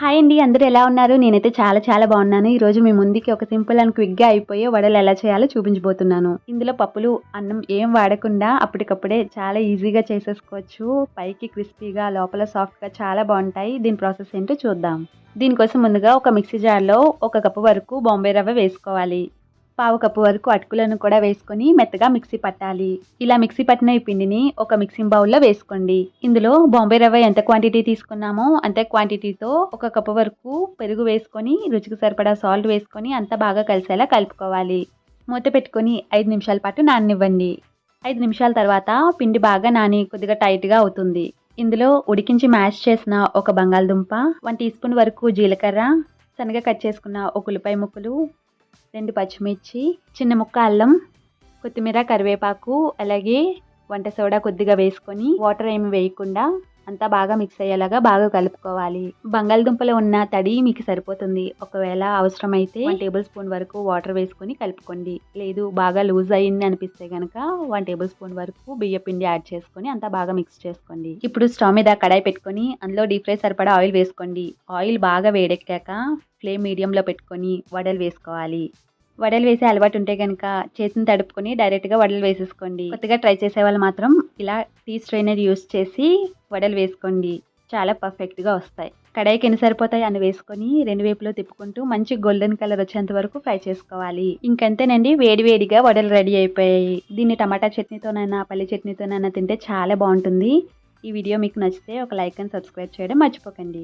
Hi అండి అందరూ ఎలా ఉన్నారు? నేనైతే చాలా చాలా బాగున్నాను. ఈరోజు మీ ముందుకి ఒక సింపుల్ అండ్ క్విక్గా అయిపోయే వడలు ఎలా చేయాలో చూపించబోతున్నాను. ఇందులో పప్పులు అన్నం ఏం వాడకుండా అప్పటికప్పుడే చాలా ఈజీగా చేసేసుకోవచ్చు. పైకి క్రిస్పీగా లోపల సాఫ్ట్గా చాలా బాగుంటాయి. దీని ప్రాసెస్ ఏంటో చూద్దాం. దీనికోసం ముందుగా ఒక మిక్సీ జార్లో ఒక కప్పు వరకు బాంబే రవ్వ వేసుకోవాలి. పావు కప్పు వరకు అటుకులను కూడా వేసుకొని మెత్తగా మిక్సీ పట్టాలి. ఇలా మిక్సీ పట్టిన ఈ పిండిని ఒక మిక్సింగ్ బౌల్లో వేసుకోండి. ఇందులో బాంబే రవ్వ ఎంత క్వాంటిటీ తీసుకున్నామో అంతే క్వాంటిటీతో ఒక కప్పు వరకు పెరుగు వేసుకొని రుచికి సరిపడా సాల్ట్ వేసుకొని అంతా బాగా కలిసేలా కలుపుకోవాలి. మూత పెట్టుకొని ఐదు నిమిషాల పాటు నాననివ్వండి. ఐదు నిమిషాల తర్వాత పిండి బాగా నాని కొద్దిగా టైట్గా అవుతుంది. ఇందులో ఉడికించి మ్యాష్ చేసిన ఒక బంగాళదుంప వన్ టీ స్పూన్ వరకు జీలకర్ర సన్నగా కట్ చేసుకున్న ఒక ఉల్లిపాయ ముక్కలు రెండు పచ్చిమిర్చి చిన్న ముక్క అల్లం కొత్తిమీర కరివేపాకు అలాగే వంట సోడా కొద్దిగా వేసుకొని వాటర్ ఏమి వేయకుండా అంతా బాగా మిక్స్ అయ్యేలాగా బాగా కలుపుకోవాలి. బంగాళదుంపలో ఉన్న తడి మీకు సరిపోతుంది. ఒకవేళ అవసరమైతే వన్ టేబుల్ స్పూన్ వరకు వాటర్ వేసుకొని కలుపుకోండి. లేదు బాగా లూజ్ అయింది అనిపిస్తే కనుక వన్ టేబుల్ స్పూన్ వరకు బియ్య పిండి యాడ్ చేసుకొని అంతా బాగా మిక్స్ చేసుకోండి. ఇప్పుడు స్టవ్ మీద కడాయి పెట్టుకొని అందులో డీప్ ఫ్రై సరిపడా ఆయిల్ వేసుకోండి. ఆయిల్ బాగా వేడెక్కాక ఫ్లేమ్ మీడియంలో పెట్టుకొని వడలు వేసుకోవాలి. వడలు వేసే అలవాటు ఉంటే కనుక చేతిని తడుపుకొని డైరెక్ట్గా వడలు వేసేసుకోండి. కొత్తగా ట్రై చేసే వాళ్ళు మాత్రం ఇలా టీ స్ట్రైనర్ యూస్ చేసి వడలు వేసుకోండి. చాలా పర్ఫెక్ట్గా వస్తాయి. కడాయికి ఎన్ని సరిపోతాయి అని వేసుకొని రెండు వైపులో తిప్పుకుంటూ మంచి గోల్డెన్ కలర్ వచ్చేంత వరకు ఫ్రై చేసుకోవాలి. ఇంకంతేనండి వేడి వేడిగా వడలు రెడీ అయిపోయాయి. దీన్ని టమాటా చట్నీతోనైనా పల్లి చట్నీతోనైనా తింటే చాలా బాగుంటుంది. ఈ వీడియో మీకు నచ్చితే ఒక లైక్ అండ్ సబ్స్క్రైబ్ చేయడం మర్చిపోకండి.